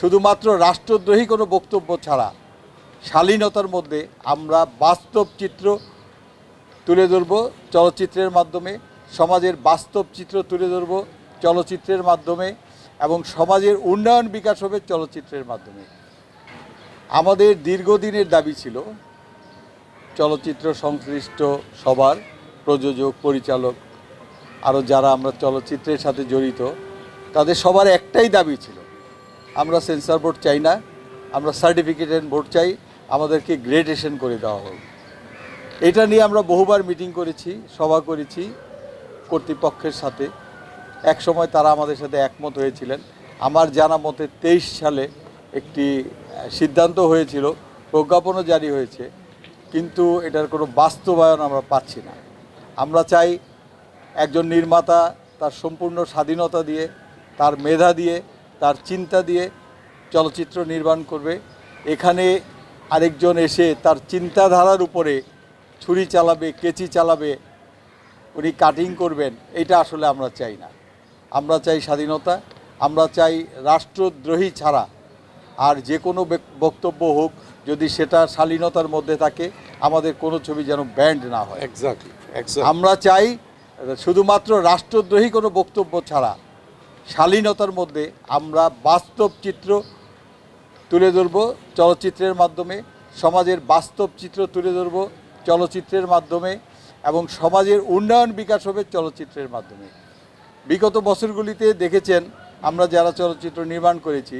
শুধুমাত্র রাষ্ট্রদ্রোহী কোনো বক্তব্য ছাড়া শালীনতার মধ্যে আমরা বাস্তব চিত্র তুলে ধরব, চলচ্চিত্রের মাধ্যমে, সমাজের বাস্তব চিত্র তুলে ধরব, চলচ্চিত্রের মাধ্যমে এবং সমাজের উন্নয়ন বিকাশ হবে চলচ্চিত্রের মাধ্যমে। আমাদের দীর্ঘদিনের দাবি ছিল, চলচ্চিত্র সংশ্লিষ্ট সবার প্রযোজক, পরিচালক আরও যারা আমরা চলচ্চিত্রের সাথে জড়িত, তাদের সবার একটাই দাবি ছিল আমরা সেন্সর বোর্ড চাই না, আমরা সার্টিফিকেটেড বোর্ড চাই, আমাদেরকে গ্রেডেশন করে দেওয়া হোক। এটা নিয়ে আমরা বহুবার মিটিং করেছি, সভা করেছি কর্তৃপক্ষের সাথে। এক সময় তারা আমাদের সাথে একমত হয়েছিলেন। আমার জানা মতে তেইশ সালে একটি সিদ্ধান্ত হয়েছিল, প্রজ্ঞাপনও জারি হয়েছে, কিন্তু এটার কোনো বাস্তবায়ন আমরা পাচ্ছি না। আমরা চাই একজন নির্মাতা তার সম্পূর্ণ স্বাধীনতা দিয়ে, তার মেধা দিয়ে তার চিন্তা দিয়ে চলচ্চিত্র নির্মাণ করবে। এখানে আরেকজন এসে তার চিন্তাধারার উপরে ছুরি চালাবে কেচি চালাবে উনি কাটিং করবেন এটা আসলে আমরা চাই না। আমরা চাই স্বাধীনতা আমরা চাই রাষ্ট্রদ্রোহী ছাড়া আর যে কোনো বেক- বক্তব্য হোক যদি সেটা শালীনতার মধ্যে থাকে আমাদের কোনো ছবি যেন ব্যান্ড না হয়। আমরা চাই শুধুমাত্র রাষ্ট্রদ্রোহী কোনো বক্তব্য ছাড়া শালীনতার মধ্যে আমরা বাস্তব চিত্র তুলে ধরব, চলচ্চিত্রের মাধ্যমে, সমাজের বাস্তব চিত্র তুলে ধরব, চলচ্চিত্রের মাধ্যমে এবং সমাজের উন্নয়ন বিকাশ হবে চলচ্চিত্রের মাধ্যমে। বিগত বছরগুলিতে দেখেছেন আমরা যারা চলচ্চিত্র নির্মাণ করেছি,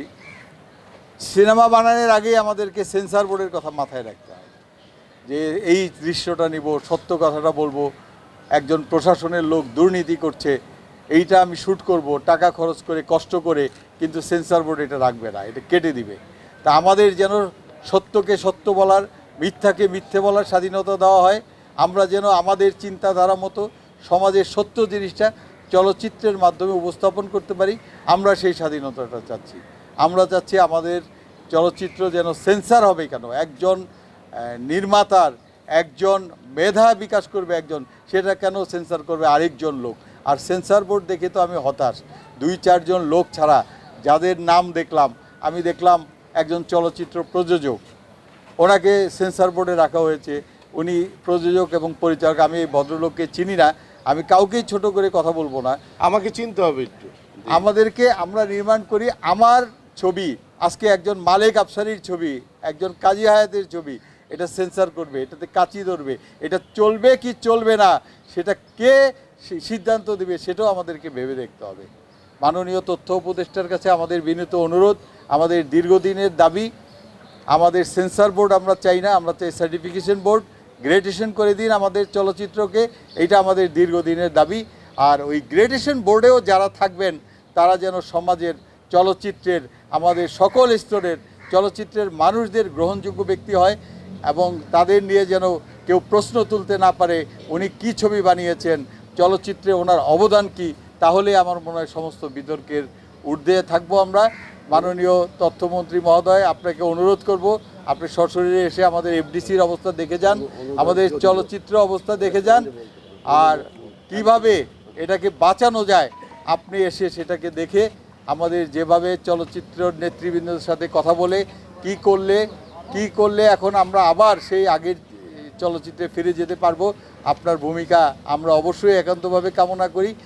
সিনেমা বানানোর আগেই আমাদেরকে সেন্সার বোর্ডের কথা মাথায় রাখতে হয় যে এই দৃশ্যটা নিব, সত্য কথাটা বলব, একজন প্রশাসনের লোক দুর্নীতি করছে এইটা আমি শ্যুট করব, টাকা খরচ করে, কষ্ট করে, কিন্তু সেন্সার বোর্ড এটা রাখবে না, এটা কেটে দিবে। তা আমাদের যেন সত্যকে সত্য বলার, মিথ্যাকে মিথ্যে বলার স্বাধীনতা দেওয়া হয়, আমরা যেন আমাদের চিন্তাধারা মতো সমাজের সত্য জিনিসটা চলচ্চিত্রের মাধ্যমে উপস্থাপন করতে পারি, আমরা সেই স্বাধীনতাটা চাচ্ছি। আমরা চাচ্ছি আমাদের চলচ্চিত্র যেন সেন্সার হবে কেন? একজন নির্মাতার, একজন মেধা বিকাশ করবে একজন, সেটা কেন সেন্সার করবে আরেকজন লোক? আর সেন্সার বোর্ড দেখে তো আমি হতাশ। দুই চারজন লোক ছাড়া যাদের নাম দেখলাম আমি দেখলাম একজন চলচ্চিত্র প্রযোজক। ওনাকে সেন্সার বোর্ডে রাখা হয়েছে। উনি প্রযোজক এবং পরিচালক আমি এই ভদ্রলোককে চিনি না। আমি কাউকেই ছোট করে কথা বলব না। আমাকে চিনতে হবে একটু। আমাদেরকে আমরা নির্মাণ করি আমার ছবি। আজকে একজন মালেক আফসারির ছবি একজন কাজী হায়াতের ছবি। এটা সেন্সার করবে এটাতে কাচি ধরবে। এটা চলবে কি চলবে না সেটা কে সিদ্ধান্ত দেবে, সেটাও আমাদেরকে ভেবে দেখতে হবে। মাননীয় তথ্য উপদেষ্টার কাছে আমাদের বিনীত অনুরোধ, আমাদের দীর্ঘদিনের দাবি, আমাদের সেন্সার বোর্ড আমরা চাই না, আমরা চাই সার্টিফিকেশন বোর্ড গ্রেডেশন করে দিন আমাদের চলচ্চিত্রকে, এইটা আমাদের দীর্ঘদিনের দাবি। আর ওই গ্রেডেশন বোর্ডেও যারা থাকবেন, তারা যেন সমাজের চলচ্চিত্রের, আমাদের সকল স্তরের চলচ্চিত্রের মানুষদের গ্রহণযোগ্য ব্যক্তি হয় এবং তাদের নিয়ে যেন কেউ প্রশ্ন তুলতে না পারে, উনি কি ছবি বানিয়েছেন চলচ্চিত্রে ওনার অবদান কি তাহলে আমার মনে হয় সমস্ত বিতর্কের ঊর্ধ্বে থাকব আমরা। মাননীয় তথ্যমন্ত্রী মহোদয় আপনাকে অনুরোধ করব আপনি সশরীরে এসে আমাদের এফডিসির অবস্থা দেখে যান আমাদের চলচ্চিত্র অবস্থা দেখে যান। আর কীভাবে এটাকে বাঁচানো যায় আপনি এসে সেটাকে দেখে আমাদের যেভাবে চলচ্চিত্র নেতৃবৃন্দের সাথে কথা বলে কি করলে কি করলে এখন আমরা আবার সেই আগের চলচ্চিত্রে ফিরে যেতে পারব আপনার ভূমিকা আমরা অবশ্যই একান্তভাবে কামনা করি।